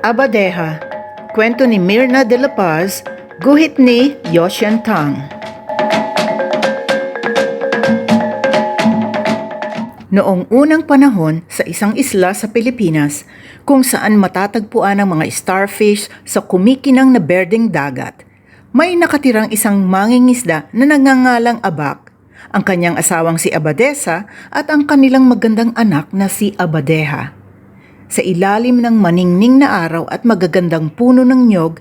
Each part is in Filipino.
Abadeha, kwento ni Mirna de la Paz, guhit ni Yoshan Tang. Noong unang panahon sa isang isla sa Pilipinas kung saan matatagpuan ang mga starfish sa kumikinang na berdeng dagat, may nakatirang isang mangingisda na nagngangalang Abak, ang kanyang asawang si Abadesa at ang kanilang magandang anak na si Abadeha. Sa ilalim ng maningning na araw at magagandang puno ng nyog,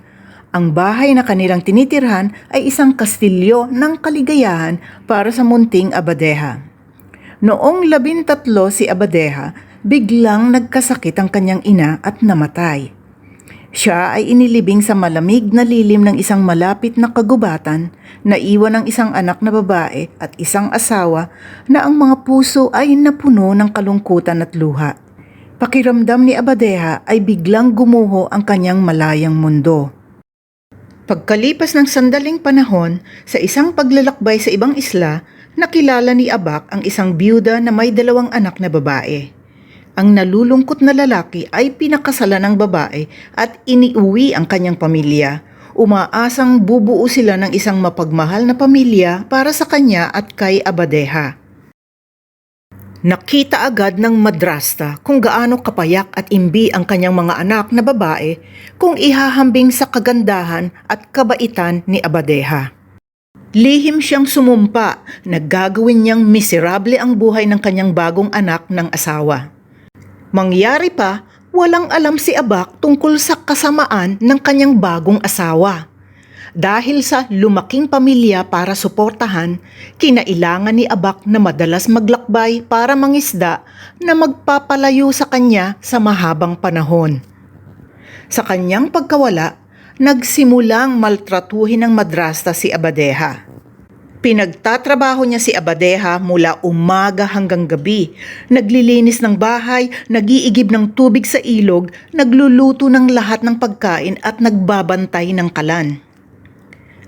ang bahay na kanilang tinitirhan ay isang kastilyo ng kaligayahan para sa munting Abadeha. Noong labintatlo si Abadeha, biglang nagkasakit ang kanyang ina at namatay. Siya ay inilibing sa malamig na lilim ng isang malapit na kagubatan na iwan ng isang anak na babae at isang asawa na ang mga puso ay napuno ng kalungkutan at luha. Pakiramdam ni Abadeha ay biglang gumuho ang kanyang malayang mundo. Pagkalipas ng sandaling panahon, sa isang paglalakbay sa ibang isla, nakilala ni Abak ang isang byuda na may dalawang anak na babae. Ang nalulungkot na lalaki ay pinakasalan ng babae at iniuwi ang kanyang pamilya. Umaasang bubuo sila ng isang mapagmahal na pamilya para sa kanya at kay Abadeha. Nakita agad ng madrasta kung gaano kapayak at imbi ang kanyang mga anak na babae kung ihahambing sa kagandahan at kabaitan ni Abadeha. Lihim siyang sumumpa na gagawin niyang miserable ang buhay ng kanyang bagong anak ng asawa. Mangyari pa, walang alam si Abak tungkol sa kasamaan ng kanyang bagong asawa. Dahil sa lumaking pamilya para suportahan, kinailangan ni Abak na madalas maglakbay para mangisda na magpapalayo sa kanya sa mahabang panahon. Sa kanyang pagkawala, nagsimulang maltratuhin ng madrasta si Abadeha. Pinagtatrabaho niya si Abadeha mula umaga hanggang gabi. Naglilinis ng bahay, nagiigib ng tubig sa ilog, nagluluto ng lahat ng pagkain at nagbabantay ng kalan.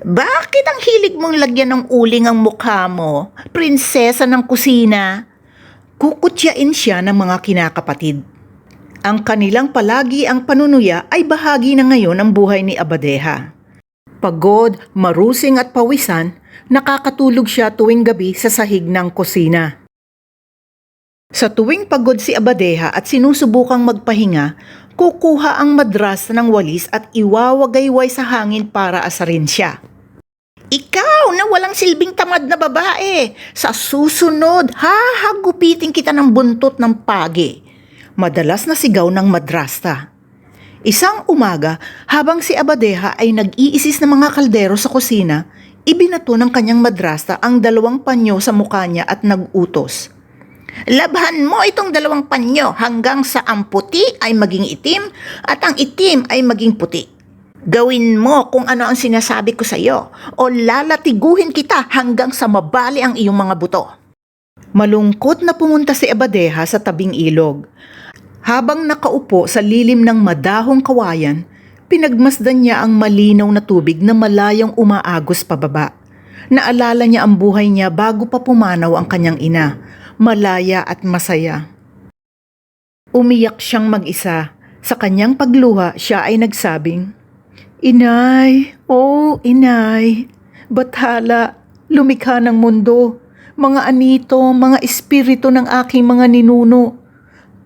Bakit ang hilig mong lagyan ng uling ang mukha mo? Prinsesa ng kusina? Kukutyain siya ng mga kinakapatid. Ang kanilang palagi ang panunuya ay bahagi na ngayon ng buhay ni Abadeha. Pagod, marusing at pawisan, nakakatulog siya tuwing gabi sa sahig ng kusina. Sa tuwing pagod si Abadeha at sinusubukang magpahinga, kukuha ang madras ng walis at iwawagayway sa hangin para asarin siya. Ikaw na walang silbing tamad na babae, sa susunod, hahagupitin kita ng buntot ng pagi. Madalas na sigaw ng madrasta. Isang umaga, habang si Abadeha ay nag-iisis ng mga kaldero sa kusina, ibinato ng kanyang madrasta ang dalawang panyo sa mukha niya at nag-utos. Labhan mo itong dalawang panyo hanggang sa ang puti ay maging itim at ang itim ay maging puti. Gawin mo kung ano ang sinasabi ko sa iyo o lalatiguhin kita hanggang sa mabali ang iyong mga buto. Malungkot na pumunta si Abadeha sa tabing ilog. Habang nakaupo sa lilim ng madahong kawayan, pinagmasdan niya ang malinaw na tubig na malayang umaagos pababa. Naalala niya ang buhay niya bago pa pumanaw ang kanyang ina, malaya at masaya. Umiyak siyang mag-isa. Sa kanyang pagluha, siya ay nagsabing, Inay, oh inay, bathala, lumikha ng mundo, mga anito, mga espiritu ng aking mga ninuno.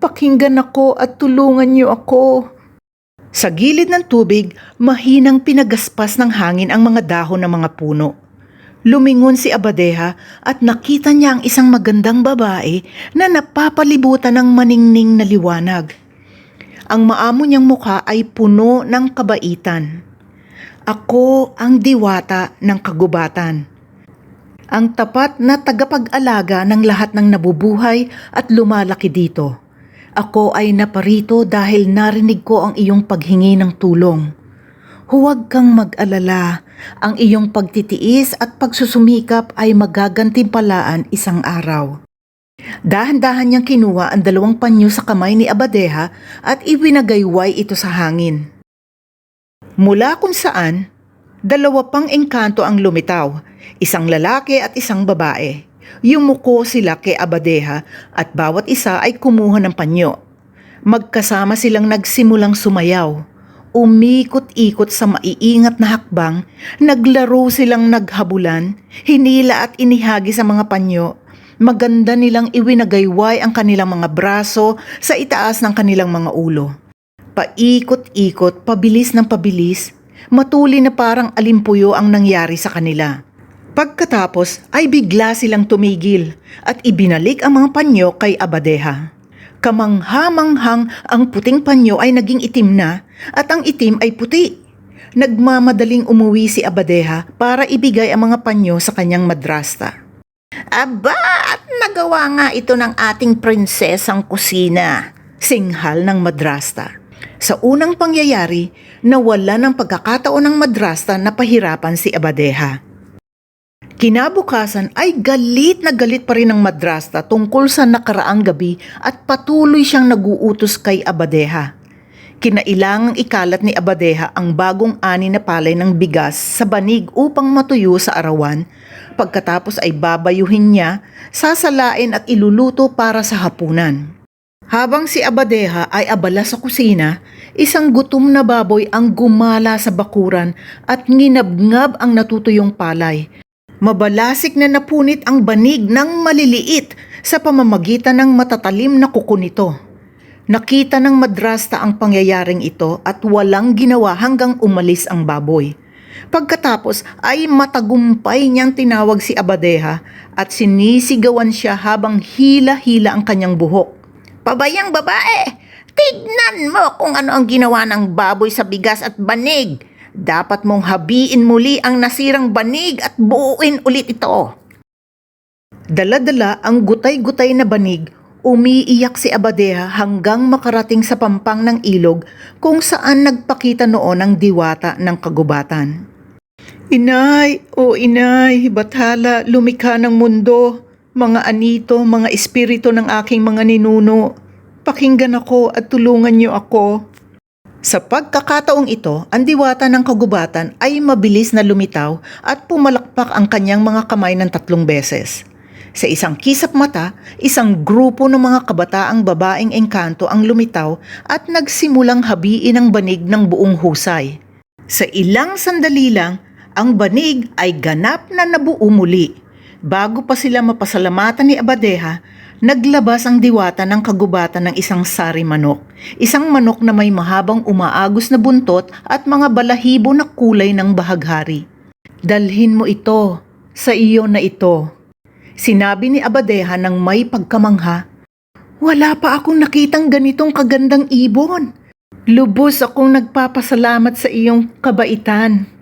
Pakinggan ako at tulungan niyo ako. Sa gilid ng tubig, mahinang pinagaspas ng hangin ang mga dahon ng mga puno. Lumingon si Abadeha at nakita niya ang isang magandang babae na napapalibutan ng maningning na liwanag. Ang maamo niyang mukha ay puno ng kabaitan. Ako ang diwata ng kagubatan. Ang tapat na tagapag-alaga ng lahat ng nabubuhay at lumalaki dito. Ako ay naparito dahil narinig ko ang iyong paghingi ng tulong. Huwag kang mag-alala, ang iyong pagtitiis at pagsusumikap ay magagantimpalaan isang araw. Dahan-dahan niyang kinuha ang dalawang panyo sa kamay ni Abadeha at iwinagayway ito sa hangin. Mula kung saan, dalawa pang engkanto ang lumitaw, isang lalaki at isang babae. Yumuko sila kay Abadeha at bawat isa ay kumuha ng panyo. Magkasama silang nagsimulang sumayaw. umikot-ikot sa maiingat na hakbang, naglaro silang naghabulan, hinila at inihagi sa mga panyo. Maganda nilang iwinagayway ang kanilang mga braso sa itaas ng kanilang mga ulo. Paikot-ikot, pabilis ng pabilis, matuli na parang alimpuyo ang nangyari sa kanila. Pagkatapos ay bigla silang tumigil at ibinalik ang mga panyo kay Abadeha. Kamangha-manghang ang puting panyo ay naging itim na at ang itim ay puti. Nagmamadaling umuwi si Abadeha para ibigay ang mga panyo sa kanyang madrasta. Aba, at nagawa nga ito ng ating prinsesang kusina, singhal ng madrasta. Sa unang pangyayari, nawala ng pagkakataon ng madrasta na pahirapan si Abadeha. Kinabukasan ay galit na galit pa rin ng madrasta tungkol sa nakaraang gabi at patuloy siyang naguutos kay Abadeha. Kinailangang ikalat ni Abadeha ang bagong ani na palay ng bigas sa banig upang matuyo sa arawan. Pagkatapos ay babayuhin niya, sasalain at iluluto para sa hapunan. Habang si Abadeha ay abala sa kusina, isang gutom na baboy ang gumala sa bakuran at nginabngab ang natutuyong palay. Mabalasik na napunit ang banig ng maliliit sa pamamagitan ng matatalim na kuko nito. Nakita ng madrasta ang pangyayaring ito at walang ginawa hanggang umalis ang baboy. Pagkatapos ay matagumpay niyang tinawag si Abadeha at sinisigawan siya habang hila-hila ang kanyang buhok. Pabayang babae, tignan mo kung ano ang ginawa ng baboy sa bigas at banig. Dapat mong habiin muli ang nasirang banig at buuin ulit ito. Dala-dala ang gutay-gutay na banig, umiiyak si Abadeha hanggang makarating sa pampang ng ilog kung saan nagpakita noon ang diwata ng kagubatan. Inay, o inay, bathala, lumikha ng mundo, mga anito, mga espiritu ng aking mga ninuno. Pakinggan ako at tulungan niyo ako. Sa pagkakataong ito, ang diwata ng kagubatan ay mabilis na lumitaw at pumalakpak ang kanyang mga kamay ng tatlong beses. Sa isang kisap mata, isang grupo ng mga kabataang babaeng engkanto ang lumitaw at nagsimulang habiin ang banig ng buong husay. Sa ilang sandali lang, ang banig ay ganap na nabuo muli. Bago pa sila mapasalamatan ni Abadeha, naglabas ang diwata ng kagubatan ng isang sari manok. Isang manok na may mahabang umaagos na buntot at mga balahibo na kulay ng bahaghari. Dalhin mo ito sa iyo na ito. Sinabi ni Abadeha ng may pagkamangha, Wala pa akong nakitang ganitong kagandang ibon. Lubos akong nagpapasalamat sa iyong kabaitan.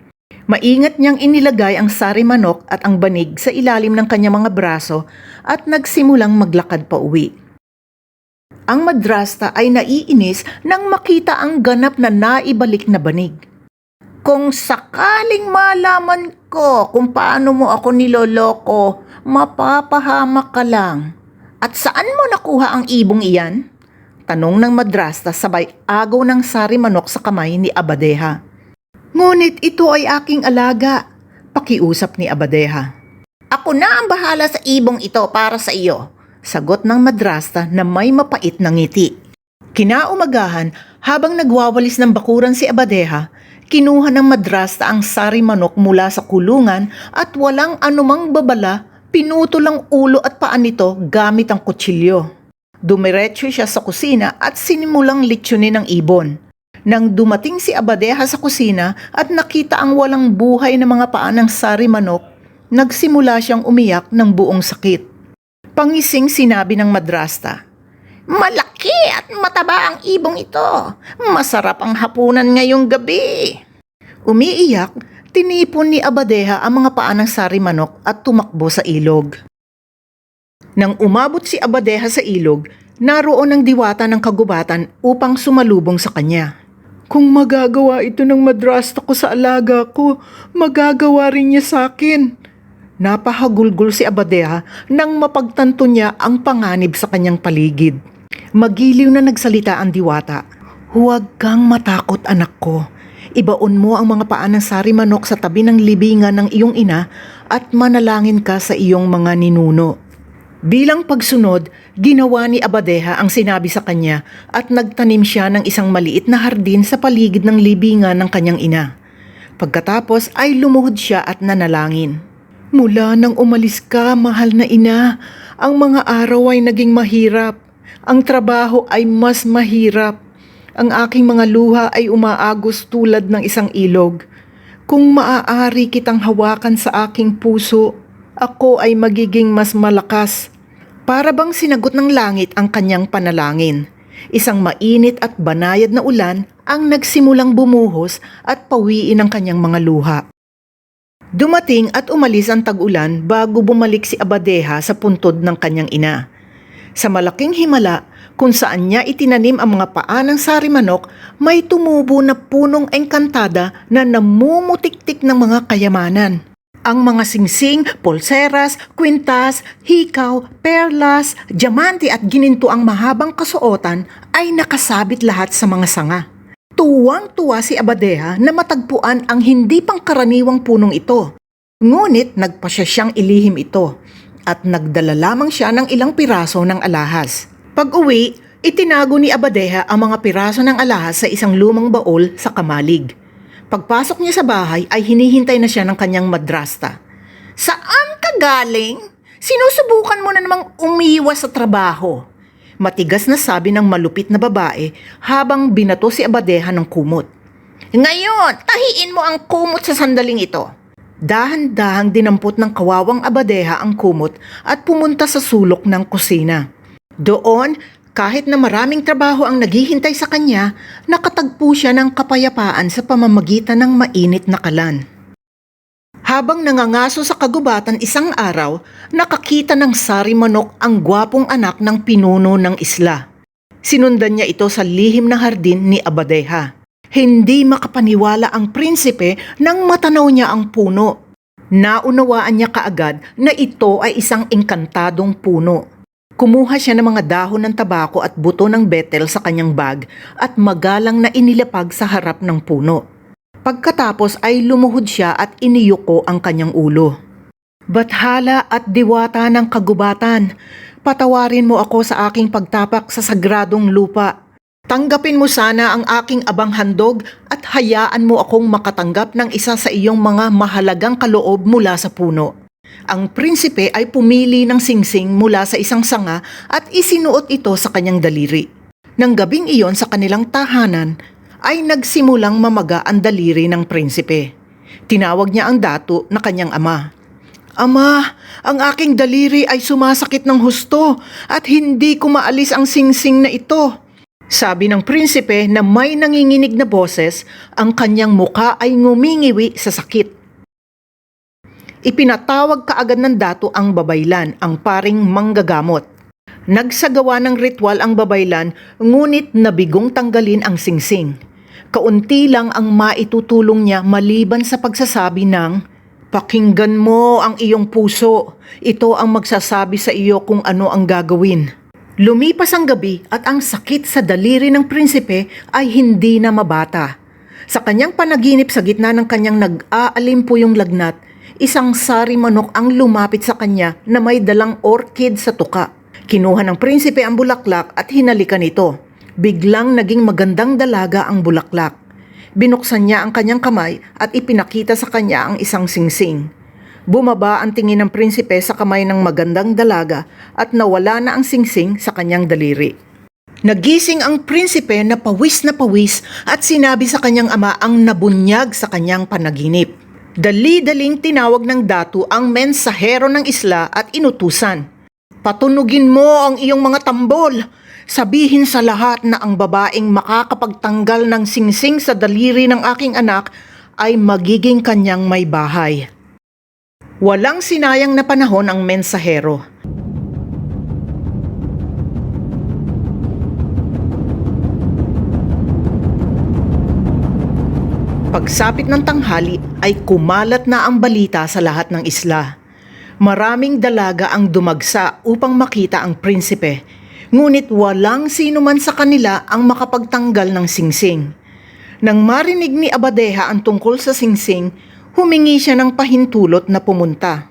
Maingat niyang inilagay ang sari manok at ang banig sa ilalim ng kanyang mga braso at nagsimulang maglakad pa uwi. Ang madrasta ay naiinis nang makita ang ganap na naibalik na banig. Kung sakaling malaman ko kung paano mo ako niloloko, mapapahamak ka lang. At saan mo nakuha ang ibong iyan? Tanong ng madrasta sabay agaw ng sari manok sa kamay ni Abadeha. Ngunit ito ay aking alaga, pakiusap ni Abadeha. Ako na ang bahala sa ibong ito para sa iyo, sagot ng madrasta na may mapait na ngiti. Kinaumagahan, habang nagwawalis ng bakuran si Abadeha, kinuha ng madrasta ang sari manok mula sa kulungan at walang anumang babala, pinuto lang ulo at paa nito gamit ang kutsilyo. Dumiretso siya sa kusina at sinimulang litsyonin ng ibon. Nang dumating si Abadeha sa kusina at nakita ang walang buhay na mga paa ng sari manok, nagsimula siyang umiyak ng buong sakit. Pangising sinabi ng madrasta, Malaki at mataba ang ibong ito. Masarap ang hapunan ngayong gabi. Umiiyak, tinipon ni Abadeha ang mga paa ng sari manok at tumakbo sa ilog. Nang umabot si Abadeha sa ilog, naroon ang diwata ng kagubatan upang sumalubong sa kanya. Kung magagawa ito ng madrasta ko sa alaga ko, magagawa rin niya sa akin. Napahagulgol si Abadeha nang mapagtanto niya ang panganib sa kanyang paligid. Magiliw na nagsalita ang diwata. Huwag kang matakot anak ko. Ibaon mo ang mga paa ng sari manok sa tabi ng libingan ng iyong ina at manalangin ka sa iyong mga ninuno. Bilang pagsunod, ginawa ni Abadeha ang sinabi sa kanya at nagtanim siya ng isang maliit na hardin sa paligid ng libingan ng kanyang ina. Pagkatapos ay lumuhod siya at nanalangin. Mula nang umalis ka, mahal na ina, ang mga araw ay naging mahirap. Ang trabaho ay mas mahirap. Ang aking mga luha ay umaagos tulad ng isang ilog. Kung maaari kitang hawakan sa aking puso, ako ay magiging mas malakas. Para bang sinagot ng langit ang kanyang panalangin. Isang mainit at banayad na ulan ang nagsimulang bumuhos at pawiin ang kanyang mga luha. Dumating at umalis ang tag-ulan bago bumalik si Abadeha sa puntod ng kanyang ina. Sa malaking himala kung saan niya itinanim ang mga paa ng sarimanok, may tumubo na punong engkantada na namumutiktik ng mga kayamanan. Ang mga singsing, polseras, kwintas, hikaw, perlas, diamante at gininto ang mahabang kasuotan ay nakasabit lahat sa mga sanga. Tuwang-tuwa si Abadeha na matagpuan ang hindi pangkaraniwang punong ito. Ngunit nagpasya siyang ilihim ito at nagdala lamang siya ng ilang piraso ng alahas. Pag-uwi, itinago ni Abadeha ang mga piraso ng alahas sa isang lumang baol sa kamalig. Pagpasok niya sa bahay ay hinihintay na siya ng kanyang madrasta. Saan ka galing? Sinusubukan mo na namang umiwas sa trabaho. Matigas na sabi ng malupit na babae habang binato si Abadeha ng kumot. Ngayon, tahiin mo ang kumot sa sandaling ito. Dahan-dahang dinampot ng kawawang Abadeha ang kumot at pumunta sa sulok ng kusina. Doon, kahit na maraming trabaho ang naghihintay sa kanya, nakatagpo siya ng kapayapaan sa pamamagitan ng mainit na kalan. Habang nangangaso sa kagubatan isang araw, nakakita ng sari manok ang gwapong anak ng pinuno ng isla. Sinundan niya ito sa lihim na hardin ni Abadeha. Hindi makapaniwala ang prinsipe nang matanaw niya ang puno. Naunawaan niya kaagad na ito ay isang engkantadong puno. Kumuha siya ng mga dahon ng tabako at buto ng betel sa kanyang bag at magalang na inilapag sa harap ng puno. Pagkatapos ay lumuhod siya at iniyuko ang kanyang ulo. Bathala at diwata ng kagubatan, patawarin mo ako sa aking pagtapak sa sagradong lupa. Tanggapin mo sana ang aking abang handog at hayaan mo akong makatanggap ng isa sa iyong mga mahalagang kaloob mula sa puno. Ang prinsipe ay pumili ng singsing mula sa isang sanga at isinuot ito sa kanyang daliri. Nang gabing iyon sa kanilang tahanan, ay nagsimulang mamaga ang daliri ng prinsipe. Tinawag niya ang dato na kanyang ama. Ama, ang aking daliri ay sumasakit ng husto at hindi ko maalis ang singsing na ito. Sabi ng prinsipe na may nanginginig na boses, ang kanyang muka ay ngumingiwi sa sakit. Ipinatawag kaagad ng dato ang babaylan, ang paring manggagamot. Nagsagawa ng ritual ang babaylan, ngunit nabigong tanggalin ang singsing. Kaunti lang ang maitutulong niya maliban sa pagsasabi ng, Pakinggan mo ang iyong puso. Ito ang magsasabi sa iyo kung ano ang gagawin. Lumipas ang gabi at ang sakit sa daliri ng prinsipe ay hindi na mabata. Sa kanyang panaginip sa gitna ng kanyang nag-aalimpo yung lagnat, isang sari manok ang lumapit sa kanya na may dalang orchid sa tuka. Kinuha ng prinsipe ang bulaklak at hinalikan ito. Biglang naging magandang dalaga ang bulaklak. Binuksan niya ang kanyang kamay at ipinakita sa kanya ang isang singsing. Bumaba ang tingin ng prinsipe sa kamay ng magandang dalaga at nawala na ang singsing sa kanyang daliri. Nagising ang prinsipe na pawis na pawis at sinabi sa kanyang ama ang nabunyag sa kanyang panaginip. Dali-daling tinawag ng datu ang mensahero ng isla at inutusan. Patunugin mo ang iyong mga tambol. Sabihin sa lahat na ang babaeng makakapagtanggal ng singsing sa daliri ng aking anak ay magiging kanyang may bahay. Walang sinayang na panahon ang mensahero. Pagsapit ng tanghali ay kumalat na ang balita sa lahat ng isla. Maraming dalaga ang dumagsa upang makita ang prinsipe, ngunit walang sino man sa kanila ang makapagtanggal ng singsing. Nang marinig ni Abadeha ang tungkol sa singsing, humingi siya ng pahintulot na pumunta.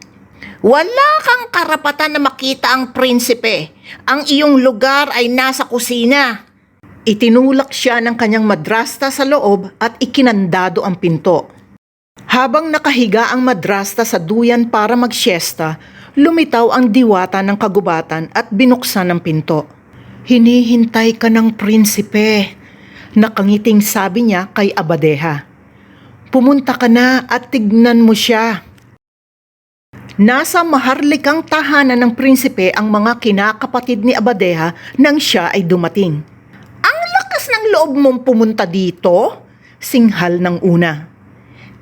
Wala kang karapatan na makita ang prinsipe. Ang iyong lugar ay nasa kusina. Itinulak siya ng kanyang madrasta sa loob at ikinandado ang pinto. Habang nakahiga ang madrasta sa duyan para magsyesta, lumitaw ang diwata ng kagubatan at binuksan ang pinto. Hinihintay ka ng prinsipe, nakangiting sabi niya kay Abadeha. Pumunta ka na at tignan mo siya. Nasa maharlikang tahanan ng prinsipe ang mga kinakapatid ni Abadeha nang siya ay dumating. Lakas ng loob mong pumunta dito, singhal ng una.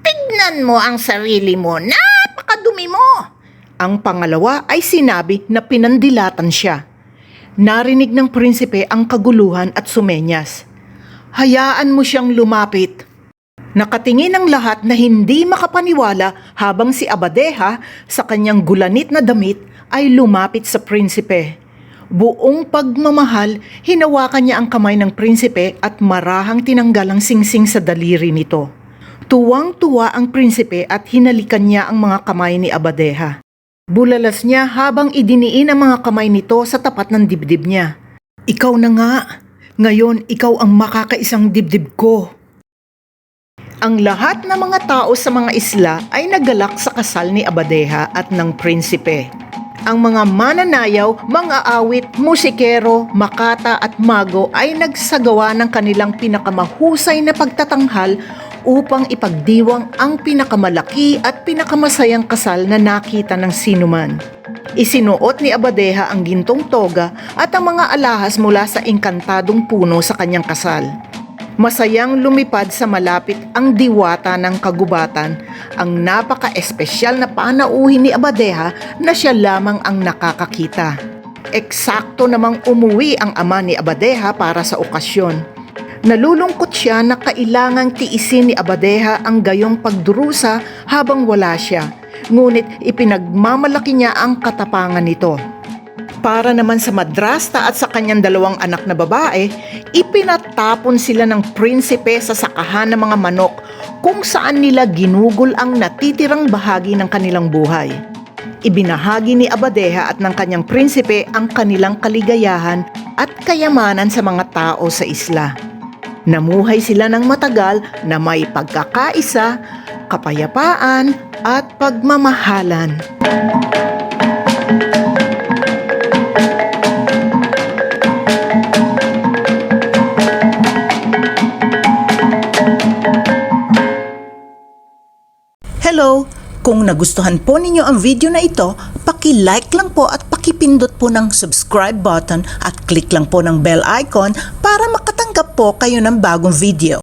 Tignan mo ang sarili mo, napakadumi mo! Ang pangalawa ay sinabi na pinandilatan siya. Narinig ng prinsipe ang kaguluhan at sumenyas. Hayaan mo siyang lumapit. Nakatingin ang lahat na hindi makapaniwala habang si Abadeha sa kanyang gulanit na damit ay lumapit sa prinsipe. Buong pagmamahal, hinawakan niya ang kamay ng prinsipe at marahang tinanggal ang singsing sa daliri nito. Tuwang-tuwa ang prinsipe at hinalikan niya ang mga kamay ni Abadeha. Bulalas niya habang idiniin ang mga kamay nito sa tapat ng dibdib niya. Ikaw na nga. Ngayon, ikaw ang makakaisang dibdib ko. Ang lahat ng mga tao sa mga isla ay nagalak sa kasal ni Abadeha at ng prinsipe. Ang mga mananayaw, mga awit, musikero, makata at mago ay nagsagawa ng kanilang pinakamahusay na pagtatanghal upang ipagdiwang ang pinakamalaki at pinakamasayang kasal na nakita ng sinuman. Isinuot ni Abadeha ang gintong toga at ang mga alahas mula sa engkantadong puno sa kanyang kasal. Masayang lumipad sa malapit ang diwata ng kagubatan, ang napaka-espesyal na panauhin ni Abadeha na siya lamang ang nakakakita. Eksakto namang umuwi ang ama ni Abadeha para sa okasyon. Nalulungkot siya na kailangang tiisin ni Abadeha ang gayong pagdurusa habang wala siya, ngunit ipinagmamalaki niya ang katapangan nito. Para naman sa madrasta at sa kanyang dalawang anak na babae, ipinatapon sila ng prinsipe sa sakahan ng mga manok kung saan nila ginugol ang natitirang bahagi ng kanilang buhay. Ibinahagi ni Abadeha at ng kanyang prinsipe ang kanilang kaligayahan at kayamanan sa mga tao sa isla. Namuhay sila ng matagal na may pagkakaisa, kapayapaan at pagmamahalan. Kung nagustuhan po ninyo ang video na ito, paki-like lang po at pakipindot po ng subscribe button at click lang po ng bell icon para makatanggap po kayo ng bagong video.